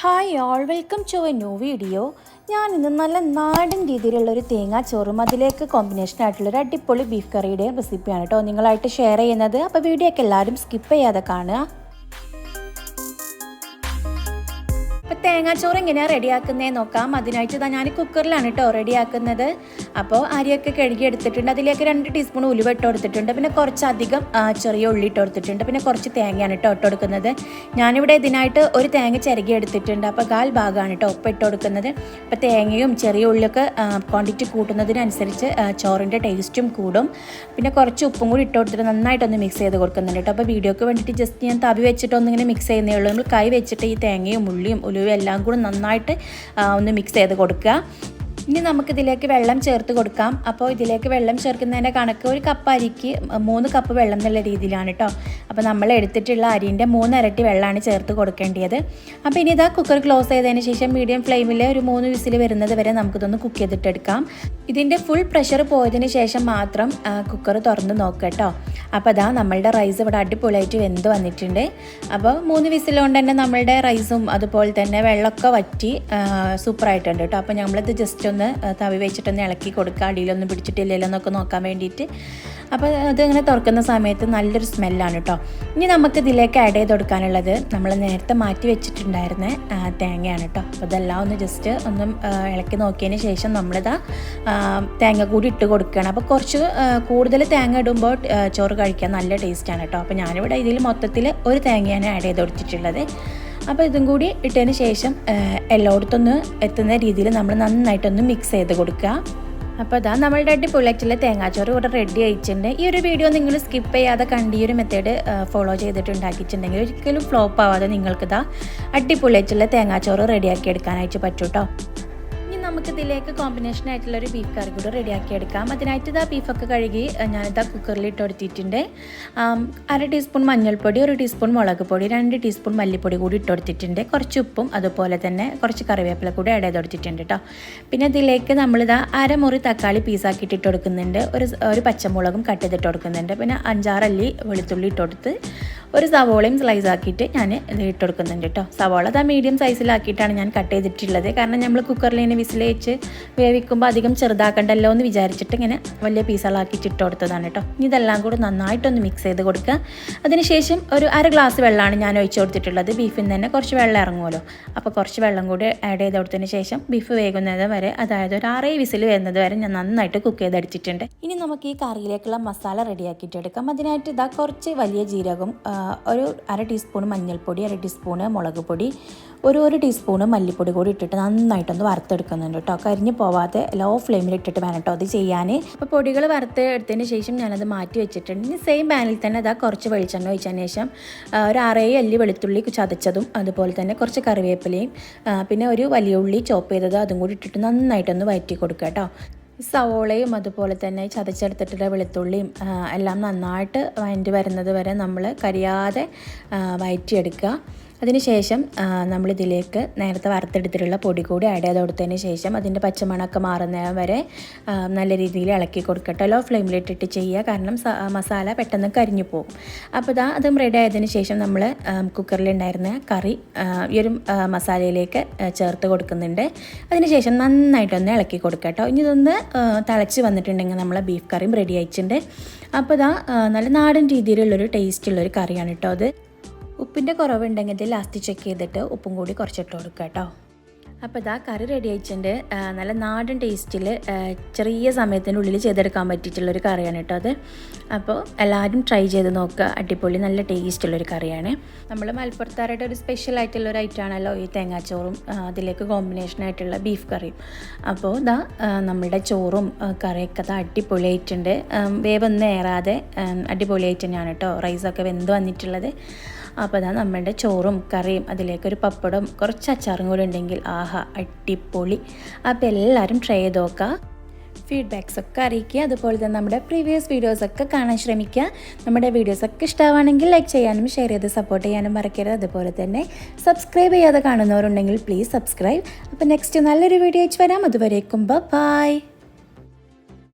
Hi all welcome to a new video ഞാൻ ഇന്ന് നല്ല നാടൻ രീതിയിലുള്ള ഒരു തേങ്ങാ ചോറും അതിലേക്ക് കോമ്പിനേഷൻ ആയിട്ടുള്ള ഒരു അടിപൊളി ബീഫ് കറിയുടെ റെസിപ്പിയാണ് കേട്ടോ നിങ്ങളായിട്ട് ഷെയർ ചെയ്യുന്നത്. അപ്പോൾ വീഡിയോ ഒക്കെ എല്ലാവരും സ്കിപ്പ് ചെയ്യാതെ കാണുക. അപ്പോൾ തേങ്ങാച്ചോറ് എങ്ങനെയാണ് റെഡിയാക്കുന്നതെന്ന് നോക്കാം. അതിനായിട്ട് ഇതാ ഞാൻ കുക്കറിലാണ് കേട്ടോ റെഡിയാക്കുന്നത്. അപ്പോൾ അരിയൊക്കെ കഴുകി എടുത്തിട്ടുണ്ട്. അതിലേക്ക് രണ്ട് ടീസ്പൂൺ ഉലുവ ഇട്ട് കൊടുത്തിട്ടുണ്ട്. പിന്നെ കുറച്ചധികം ചെറിയ ഉള്ളി ഇട്ട് കൊടുത്തിട്ടുണ്ട്. പിന്നെ കുറച്ച് തേങ്ങയാണ് കേട്ടോ ഇട്ട് കൊടുക്കുന്നത്. ഞാനിവിടെ ഇതിനായിട്ട് ഒരു തേങ്ങ ചിരകി എടുത്തിട്ടുണ്ട്. അപ്പോൾ കാൽ ഭാഗമാണ് കേട്ടോ ഉപ്പ് ഇട്ട് കൊടുക്കുന്നത്. അപ്പോൾ തേങ്ങയും ചെറിയ ഉള്ളിയൊക്കെ ക്വാണ്ടിറ്റി കൂട്ടുന്നതിനനുസരിച്ച് ചോറിന്റെ ടേസ്റ്റും കൂടും. പിന്നെ കുറച്ച് ഉപ്പും കൂടി ഇട്ട് കൊടുത്തിട്ട് നന്നായിട്ടൊന്ന് മിക്സ് ചെയ്ത് കൊടുക്കുന്നുണ്ട് കേട്ടോ അപ്പോൾ വീഡിയോക്ക് വേണ്ടിയിട്ട് ജസ്റ്റ് ഞാൻ തവി വെച്ചിട്ടൊന്നിങ്ങനെ മിക്സ് ചെയ്യുന്നേ ഉള്ളൂ. നമ്മൾ കൈ വെച്ചിട്ട് ഈ തേങ്ങയും ഉള്ളിയും എല്ലാം കൂടെ നന്നായിട്ട് ഒന്ന് മിക്സ് ചെയ്ത് കൊടുക്കുക. ഇനി നമുക്കിതിലേക്ക് വെള്ളം ചേർത്ത് കൊടുക്കാം. അപ്പോൾ ഇതിലേക്ക് വെള്ളം ചേർക്കുന്നതിന്റെ കണക്ക് ഒരു കപ്പ് അരിക്ക് മൂന്ന് കപ്പ് വെള്ളം എന്നുള്ള രീതിയിലാണ് കേട്ടോ അപ്പോൾ നമ്മൾ എടുത്തിട്ടുള്ള അരിന്റെ മൂന്നരട്ടി വെള്ളമാണ് ചേർത്ത് കൊടുക്കേണ്ടത് അപ്പോൾ ഇനി ഇതാ കുക്കർ ക്ലോസ് ചെയ്തതിന് ശേഷം മീഡിയം ഫ്ലെയിമിൽ ഒരു മൂന്ന് വിസിൽ വരുന്നത് വരെ നമുക്കിതൊന്ന് കുക്ക് ചെയ്തിട്ടെടുക്കാം ഇതിന്റെ ഫുൾ പ്രഷർ പോയതിന് ശേഷം മാത്രം കുക്കർ തുറന്ന് നോക്കുക കേട്ടോ അപ്പോൾ അതാ നമ്മളുടെ റൈസ് ഇവിടെ അടിപൊളിയായിട്ട് വെന്ത് വന്നിട്ടുണ്ട്. അപ്പോൾ മൂന്ന് വിസിലുകൊണ്ട് തന്നെ നമ്മളുടെ റൈസും അതുപോലെ തന്നെ വെള്ളമൊക്കെ വറ്റി സൂപ്പറായിട്ടുണ്ട് കേട്ടോ അപ്പോൾ നമ്മളിത് ജസ്റ്റ് ഒന്ന് ആ, തവി വെച്ചിട്ടൊന്ന് ഇളക്കി കൊടുക്കുക. അടിയിലൊന്നും പിടിച്ചിട്ടില്ലല്ലോ എന്നൊക്കെ നോക്കാൻ വേണ്ടിയിട്ട്. അപ്പോൾ അതിങ്ങനെ തുറക്കുന്ന സമയത്ത് നല്ലൊരു സ്മെല്ലാണ് കേട്ടോ ഇനി നമുക്ക് ഇതിലേക്ക് ആഡ് ചെയ്ത് കൊടുക്കാനുള്ളത് നമ്മൾ നേരത്തെ മാറ്റി വെച്ചിട്ടുണ്ടായിരുന്ന തേങ്ങയാണ് കേട്ടോ അപ്പോൾ ഇതെല്ലാം ഒന്ന് ജസ്റ്റ് ഒന്ന് ഇളക്കി നോക്കിയതിന് ശേഷം നമ്മളിതാ തേങ്ങ കൂടി ഇട്ട് കൊടുക്കുകയാണ്. അപ്പോൾ കുറച്ച് കൂടുതൽ തേങ്ങ ഇടുമ്പോൾ ചോറ് കഴിക്കാൻ നല്ല ടേസ്റ്റാണ് കേട്ടോ അപ്പോൾ ഞാനിവിടെ ഇതിൽ മൊത്തത്തിൽ ഒരു തേങ്ങയാണ് ആഡ് ചെയ്ത് കൊടുത്തിട്ടുള്ളത്. അപ്പോൾ ഇതും കൂടി ഇട്ടതിന് ശേഷം എല്ലായിടത്തൊന്ന് എത്തുന്ന രീതിയിൽ നമ്മൾ നന്നായിട്ടൊന്ന് മിക്സ് ചെയ്ത് കൊടുക്കുക. അപ്പോൾ അതാ നമ്മളുടെ അടിപൊളിയായിട്ടുള്ള തേങ്ങാച്ചോറ് ഇവിടെ റെഡി ആയിട്ടുണ്ട്. ഈ ഒരു വീഡിയോ നിങ്ങൾ സ്കിപ്പ് ചെയ്യാതെ കണ്ട് ഈ ഒരു മെത്തേഡ് ഫോളോ ചെയ്തിട്ട് ഉണ്ടാക്കിയിട്ടുണ്ടെങ്കിൽ ഒരിക്കലും ഫ്ലോപ്പ് ആവാതെ നിങ്ങൾക്കിതാ അടിപൊളിയായിട്ടുള്ള തേങ്ങാച്ചോറ് റെഡിയാക്കി എടുക്കാനായിട്ട് പറ്റും കേട്ടോ ഇനി നമുക്ക് ഇതിലേക്ക് കോമ്പിനേഷൻ ആയിട്ടുള്ള ഒരു ബീഫ് കറി കൂടി റെഡിയാക്കി എടുക്കാം. അതിനായിട്ട് ഇതാ ബീഫൊക്കെ കഴുകി ഞാനിതാ കുക്കറിൽ ഇട്ട് കൊടുത്തിട്ടുണ്ട് അര ടീസ്പൂൺ മഞ്ഞൾപ്പൊടി ഒരു ടീസ്പൂൺ മുളക് പൊടി രണ്ട് ടീസ്പൂൺ മല്ലിപ്പൊടി കൂടി ഇട്ട് കൊടുത്തിട്ടുണ്ട് കുറച്ച് ഉപ്പും അതുപോലെ തന്നെ കുറച്ച് കറിവേപ്പില കൂടി ആഡ് ചെയ്ത് കൊടുത്തിട്ടുണ്ട് കേട്ടോ പിന്നെ ഇതിലേക്ക് നമ്മളിതാ അരമുറി തക്കാളി പീസാക്കിയിട്ട് ഇട്ട് കൊടുക്കുന്നുണ്ട്. ഒരു ഒരു പച്ചമുളകും കട്ട് ചെയ്തിട്ട് കൊടുക്കുന്നുണ്ട്. പിന്നെ അഞ്ചാറല്ലി വെളുത്തുള്ളി ഇട്ട് കൊടുത്ത് ഒരു സവോളയും സ്ലൈസ് ആക്കിയിട്ട് ഞാൻ ഇട്ട് കൊടുക്കുന്നുണ്ട് കേട്ടോ സവോള അതാ മീഡിയം സൈസിലാക്കിയിട്ടാണ് ഞാൻ കട്ട് ചെയ്തിട്ടുള്ളത്. കാരണം നമ്മൾ കുക്കറിൽ ഇങ്ങനെ വിസിൽ വെച്ച് വേവിക്കുമ്പോൾ അധികം ചെറുതാക്കണ്ടല്ലോ എന്ന് വിചാരിച്ചിട്ട് ഇങ്ങനെ വലിയ പീസുകളാക്കിയിട്ട് ഇട്ട് കൊടുത്തതാണ് കേട്ടോ ഇനി ഇതെല്ലാം കൂടി നന്നായിട്ടൊന്ന് മിക്സ് ചെയ്ത് കൊടുക്കുക. അതിനുശേഷം ഒരു അര ഗ്ലാസ് വെള്ളമാണ് ഞാൻ ഒഴിച്ചു കൊടുത്തിട്ടുള്ളത്. ബീഫിൽ നിന്ന് തന്നെ കുറച്ച് വെള്ളം ഇറങ്ങുമല്ലോ അപ്പോൾ കുറച്ച് വെള്ളം കൂടി ആഡ് ചെയ്ത് കൊടുത്തതിന് ശേഷം ബീഫ് വേകുന്നത് വരെ അതായത് ഒരു ആറേ വിസിൽ വരുന്നത് വരെ ഞാൻ നന്നായിട്ട് കുക്ക് ചെയ്തടിച്ചിട്ടുണ്ട് ഇനി നമുക്ക് ഈ കറിയിലേക്കുള്ള മസാല റെഡിയാക്കിയിട്ട് എടുക്കാം. അതിനായിട്ട് ഇതാ കുറച്ച് വലിയ ജീരകം ഒരു അര ടീസ്പൂൺ മഞ്ഞൾപ്പൊടി അര ടീസ്പൂണ് മുളക് പൊടി ഒരു ഒരു ടീസ്പൂണ് മല്ലിപ്പൊടി കൂടി ഇട്ടിട്ട് നന്നായിട്ടൊന്ന് വറുത്തെടുക്കുന്നുണ്ട് കേട്ടോ. കരിഞ്ഞ് പോവാതെ ലോ ഫ്ലെയിമിൽ ഇട്ടിട്ട് വേണം കേട്ടോ അത് ചെയ്യാൻ. അപ്പോൾ പൊടികൾ വറുത്ത് എടുത്തതിന് ശേഷം ഞാനത് മാറ്റി വെച്ചിട്ടുണ്ട്. ഇനി സെയിം പാനിൽ തന്നെ അതാ കുറച്ച് വെളിച്ചെണ്ണ ഒഴിച്ചതിന് ശേഷം ഒരു അറേഴ് അല്ലി വെളുത്തുള്ളി ചതച്ചതും അതുപോലെ തന്നെ കുറച്ച് കറിവേപ്പിലയും പിന്നെ ഒരു വലിയ ഉള്ളി ചോപ്പ് ചെയ്തത് അതും കൂടി ഇട്ടിട്ട് നന്നായിട്ടൊന്ന് വഴറ്റി കൊടുക്കുക കേട്ടോ. സവോളയും അതുപോലെ തന്നെ ചതച്ചെടുത്തിട്ടുള്ള വെളുത്തുള്ളിയും എല്ലാം നന്നായിട്ട് വയറ്റി വരുന്നത് വരെ നമ്മൾ കരിയാതെ വയറ്റിയെടുക്കുക. അതിനുശേഷം നമ്മളിതിലേക്ക് നേരത്തെ വറുത്തെടുത്തിട്ടുള്ള പൊടി കൂടി ആഡ് ചെയ്ത് കൊടുത്തതിന് ശേഷം അതിന്റെ പച്ചമണമൊക്കെ മാറുന്ന വരെ നല്ല രീതിയിൽ ഇളക്കി കൊടുക്കട്ടെ. ലോ ഫ്ലെയിമിലിട്ടിട്ട് ചെയ്യുക. കാരണം മസാല പെട്ടെന്ന് കരിഞ്ഞു പോകും. അപ്പോൾ ഇതാ അതും റെഡി ആയതിനു ശേഷം നമ്മൾ കുക്കറിലുണ്ടായിരുന്ന കറി ഈ ഒരു മസാലയിലേക്ക് ചേർത്ത് കൊടുക്കുന്നുണ്ട്. അതിനുശേഷം നന്നായിട്ടൊന്ന് ഇളക്കി കൊടുക്കുക കേട്ടോ ഇനി ഇതൊന്ന് തിളച്ച് വന്നിട്ടുണ്ടെങ്കിൽ നമ്മൾ ബീഫ് കറിയും റെഡി ആയിട്ടുണ്ട്. അപ്പോൾ ഇതാ നല്ല നാടൻ രീതിയിലുള്ളൊരു ടേസ്റ്റുള്ളൊരു കറിയാണ് കേട്ടോ അത്. ഉപ്പിന്റെ കുറവുണ്ടെങ്കിൽ ലാസ്റ്റ് ചെക്ക് ചെയ്തിട്ട് ഉപ്പും കൂടി കുറച്ചിട്ട് കൊടുക്കുക കേട്ടോ. അപ്പോൾ ഇതാ കറി റെഡി ആയിട്ടുണ്ട്. നല്ല നാടൻ ടേസ്റ്റിൽ ചെറിയ സമയത്തിനുള്ളിൽ ചെയ്തെടുക്കാൻ പറ്റിയിട്ടുള്ളൊരു കറിയാണ് കേട്ടോ അത്. അപ്പോൾ എല്ലാവരും ട്രൈ ചെയ്ത് നോക്കുക. അടിപൊളി നല്ല ടേസ്റ്റുള്ളൊരു കറിയാണ്. നമ്മൾ മലപ്പുറത്താരുടെ ഒരു സ്പെഷ്യൽ ആയിട്ടുള്ള ഒരു ഐറ്റമാണല്ലോ ഈ തേങ്ങാച്ചോറും അതിലേക്ക് കോമ്പിനേഷൻ ആയിട്ടുള്ള ബീഫ് കറിയും. അപ്പോൾ ഇതാ നമ്മുടെ ചോറും കറിയൊക്കെ ഇതാ അടിപൊളിയായിട്ടുണ്ട്. വേവൊന്നും ഏറാതെ അടിപൊളി അടിപൊളിയായിട്ട് തന്നെയാണ് കേട്ടോ. റൈസൊക്കെ വെന്ത് വന്നിട്ടുള്ളത്. അപ്പോൾ അതാ നമ്മളുടെ ചോറും കറിയും അതിലേക്കൊരു പപ്പടം കുറച്ച് അച്ചാറും കൂടി ഉണ്ടെങ്കിൽ ആഹാ അടിപൊളി. അപ്പോൾ എല്ലാവരും ട്രൈ ചെയ്ത് നോക്കുക ഫീഡ്ബാക്സ് ഒക്കെ അറിയിക്കുക. അതുപോലെ തന്നെ നമ്മുടെ പ്രീവിയസ് വീഡിയോസൊക്കെ കാണാൻ ശ്രമിക്കുക. നമ്മുടെ വീഡിയോസൊക്കെ ഇഷ്ടമാണെങ്കിൽ ലൈക്ക് ചെയ്യാനും ഷെയർ ചെയ്ത് സപ്പോർട്ട് ചെയ്യാനും മറക്കരുത്. അതുപോലെ തന്നെ സബ്സ്ക്രൈബ് ചെയ്യാതെ കാണുന്നവരുണ്ടെങ്കിൽ പ്ലീസ് സബ്സ്ക്രൈബ് അപ്പോൾ നെക്സ്റ്റ് നല്ലൊരു വീഡിയോ അയച്ച് വരാം. അതുവരേക്കും ബൈ